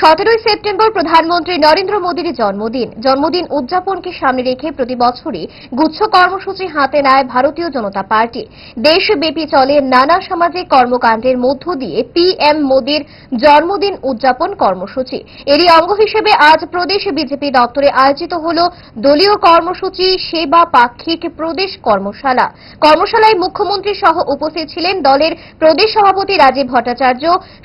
সতেরোই সেপ্টেম্বর প্রধানমন্ত্রী নরেন্দ্র মোদীর জন্মদিন। জন্মদিন উদযাপনকে সামনে রেখে প্রতি বছরই গুচ্ছ কর্মসূচি হাতে নেয় ভারতীয় জনতা পার্টি। দেশব্যাপী চলে নানা সামাজিক কর্মকাণ্ডের মধ্য দিয়ে পিএম মোদীর জন্মদিন উদযাপন কর্মসূচি। এরই অঙ্গ হিসেবে আজ প্রদেশ বিজেপি দপ্তরে আয়োজিত হল দলীয় কর্মসূচি, সেবা পাক্ষিক প্রদেশ কর্মশালা। কর্মশালায় মুখ্যমন্ত্রী সহ উপস্থিত ছিলেন দলের প্রদেশ সভাপতি রাজীব ভট্টাচার্য,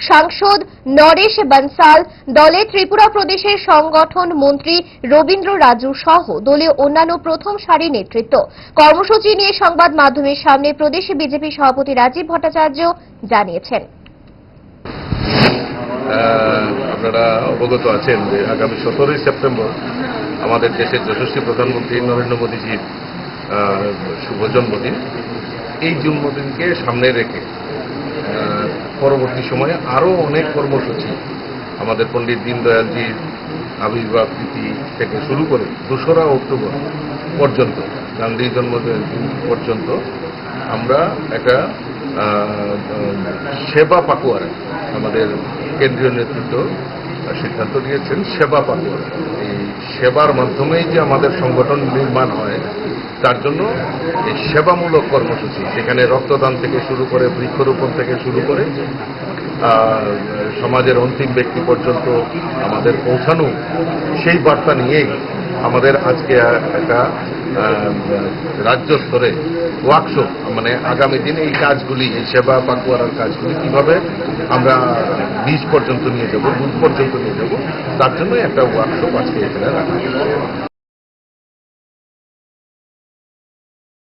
সাংসদ নরেশ বনসাল দলের ত্রিপুরা প্রদেশের সংগঠন মন্ত্রী রবীন্দ্র রাজু সহ দলীয় অন্যান্য প্রথম সারির নেতৃত্ব। কর্মসূচি নিয়ে সংবাদ মাধ্যমের সামনে প্রদেশ বিজেপি সভাপতি রাজীব ভট্টাচার্য জানিয়েছেন। আপনারা অবগত আছেন যে আগামী সতেরোই সেপ্টেম্বর আমাদের দেশের যশস্বী প্রধানমন্ত্রী নরেন্দ্র মোদীজির শুভ জন্মদিন এই জন্মদিনকে সামনে রেখে পরবর্তী সময়ে আরও অনেক কর্মসূচি আমাদের পণ্ডিত দীনদয়ালজির আবির্ভাব তিথি থেকে শুরু করে দোসরা অক্টোবর পর্যন্ত গান্ধী জন্মদিন পর্যন্ত, আমরা একটা সেবা পাকুয়ার আমাদের কেন্দ্রীয় নেতৃত্ব সিদ্ধান্ত নিয়েছেন, সেবা পাকুয়ারা। এই সেবার মাধ্যমেই যে আমাদের সংগঠন নির্মাণ হয়, তার জন্য এই সেবামূলক কর্মসূচি, সেখানে রক্তদান থেকে শুরু করে বৃক্ষরোপণ থেকে শুরু করে সমাজের অন্তিম ব্যক্তি পর্যন্ত আমাদের পৌঁছানো, সেই বার্তা নিয়েই আমাদের আজকে একটা রাজ্য স্তরে ওয়ার্কশপ মানে আগামী দিনে এই কাজগুলি, এই সেবা পাকুয়ারার কাজগুলি কীভাবে আমরা বীজ পর্যন্ত নিয়ে যাব বুথ পর্যন্ত নিয়ে যাব, তার জন্য একটা ওয়ার্কশপ আজকে এখানে রাখা।